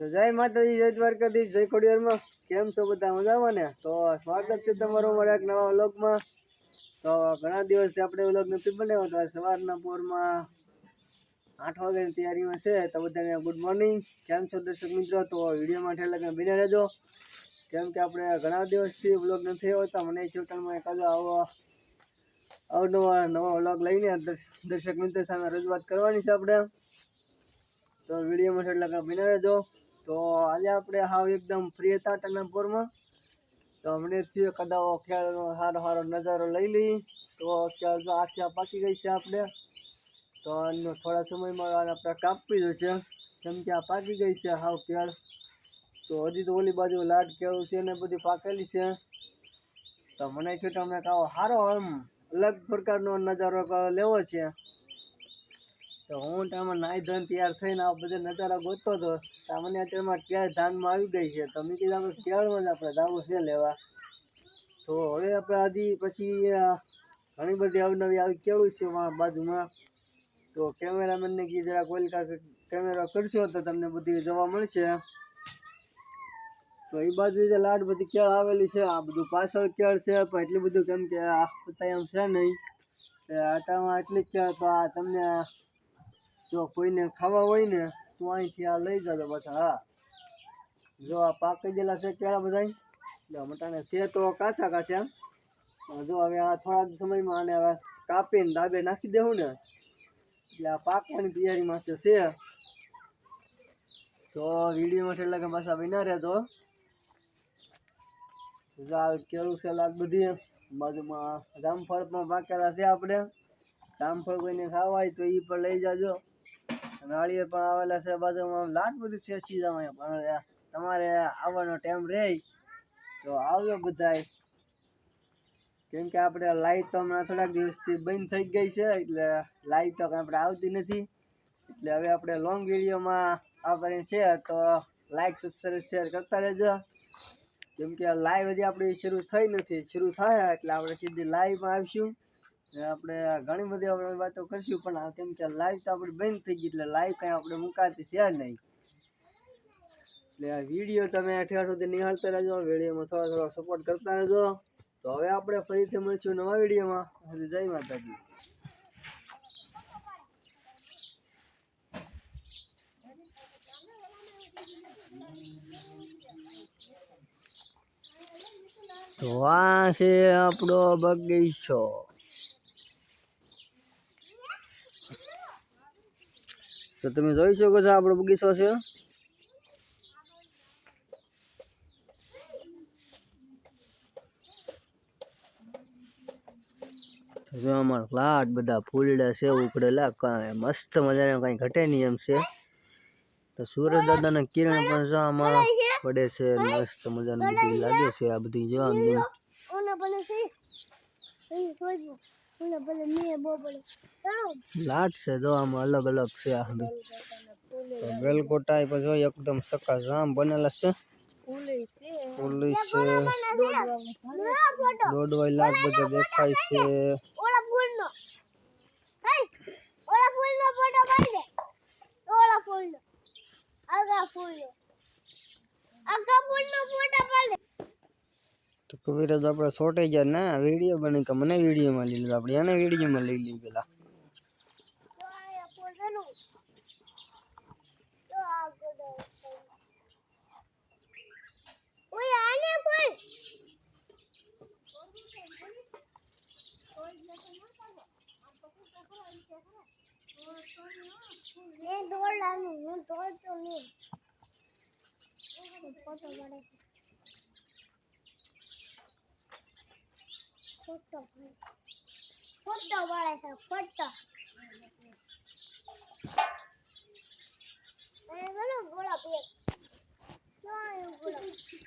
તો જય માતાજી, જય દ્વારકાધીશ, જય ખોડિયારમાં. કેમ છો બધા મજામાં ને? તો સ્વાગત છે તમારું અમારા એક નવા વ્લોગમાં. તો ઘણા દિવસથી આપણે વ્લોગ નથી બનાવ્યો, તો સવારના પોરમાં આઠ વાગ્યાની તૈયારીમાં છે, તો બધાને ગુડ મોર્નિંગ. કેમ છો દર્શક મિત્રો? તો વિડીયોમાં ઠેર લગન બિના રહેજો. કેમ કે આપણે ઘણા દિવસથી વ્લોગ નથી હોતા મને છૂટણમાં એકાદો આવો અવનવા નવા વ્લોગ લઈને દર્શક મિત્રો સામે રજૂઆત કરવાની છે આપણે. તો વિડીયોમાં ઠેર લગન બિના રહેજો. તો આજે આપણે હાવ એકદમ ફ્રી હતા ટનાપુરમાં તો અમને છીએ કદાવો ખેડનો સારો સારો નજારો લઈ લઈ તો ખેડ તો આખી પાકી ગઈ છે આપણે. તો આનો થોડા સમયમાં આપણે કાપી જશે કેમ કે આ પાકી ગઈ છે હાવ કેળ તો હજી તો ઓલી બાજુ લાટ કેળું છે ને બધી પાકેલી છે. તો મને છે તમે કહો સારો આમ અલગ પ્રકારનો નજારો લેવો છે. તો હું ટાઈમમાં નાઈ ધોઈને તૈયાર થઈને આ બધા નજારા ગોતતો હતો તો મને અત્યારમાં કેળ ધાનમાં આવી ગઈ છે. તો મેં કીધું આપણે કેળમાં જ આપણે જવું છે લેવા. તો હવે આપણે હજી પછી ઘણી બધી અવનવી આવી કેળું છે બાજુમાં. તો કેમેરામેનને કીધું જરા કોલકા કેમેરા કરશો તો તમને બધી જોવા મળશે. તો એ બાજુ જે લાડ બધી કેળ આવેલી છે, આ બધું પાછળ કેળ છે, પણ એટલું બધું કેમ કે આ એમ છે નહીં. આટામાં એટલી કેળ, તો આ તમને જો કોઈને ખાવા હોય ને, તો અહીંથી આ લઈ જજો પાછા, હા. જો આ પાકી ગયેલા છે કેળા બધા જો મટાને છે તો કાચા કાચા જો હવે આ થોડાક સમયમાં આને હવે કાપીને દાબે નાખી દેવું ને, એટલે આ પાકવાની તૈયારીમાં છે છે. તો વિડીયોમાં છેલ્લા કે પાછા વિના રહેતો કેળું છે લાગ બધી બાજુમાં જામફળ પણ પાકેલા છે આપણે. જામફળ કોઈને ખાવા હોય તો એ પણ લઈ જાજો. નાળીએ પણ આવેલા છે બાજુમાં. લાટ બધી છે ચીજામાં પણ તમારે આવવાનો ટાઈમ રહે તો આવજો બધાય. કેમ કે આપણે લાઈટ તો હમણાં થોડાક દિવસથી બંધ થઈ ગઈ છે, એટલે લાઈટ તો આપણે આવતી નથી. એટલે હવે આપણે લોંગ વિડીયોમાં આપણે છે તો લાઈક સબસ્ક્રાઈબ શેર કરતા રહેજો. કેમ કે લાઈવ હજી આપણી શરૂ થઈ નથી. શરૂ થાય, એટલે આપણે સીધી લાઈવમાં આવીશું. આપણે ઘણી બધી આપણે વાતો કરશું, પણ કેમ કે લાઈવ તો આપણે બંધ થઈ ગઈ, એટલે લાઈવ કાંઈ આપણે મુકાતી છે નહીં. એટલે આ વીડિયો તમે અઠવાડિયા સુધી નિહાળતા રહેજો વિડીયોમાં થોડા થોડા સપોર્ટ કરતા રહેજો. તો હવે આપણે ફરીથી મળીશું નવા વિડીયોમાં જય માતાજી. તો આ છે આપણો બગીચો. તો તમે જોઈ શકો છો આપણો બગીચો છે. જો અમારા ફ્લાટ બધા ફૂલડા છે ઉકળેલા કાંઈ મસ્ત મજાના કાંઈ ઘટે નહીં એમ છે. તો સૂરજ દાદાના કિરણ પણ જો આમાં પડે છે, મસ્ત મજાનું બધું લાગે છે આ બધી જો આમ. લાટ છે જો આમાં અલગ અલગ છે આ તો ગલગોટા એ એકદમ સકાજામ બનેલા છે. પોલીસ છે. દોડવાય લાટ બધા દેખાય છે. આગા ફોટો પાડી તો કવિરાજ આપણે છોટાઈ ગયા ના વીડિયો બને કે મને વિડીયોમાં લઈ લીધો આપણે એને વિડીયોમાં લઈ લઈ પેલા તો આયા ફોટોનું તો આગળ ઓય આને પણ એ દોડવાનું હું દોડતો નહીં પડે ફોટો પડે છે ફોટો. એ ગોળા પીએ ક્યાં ગોળા.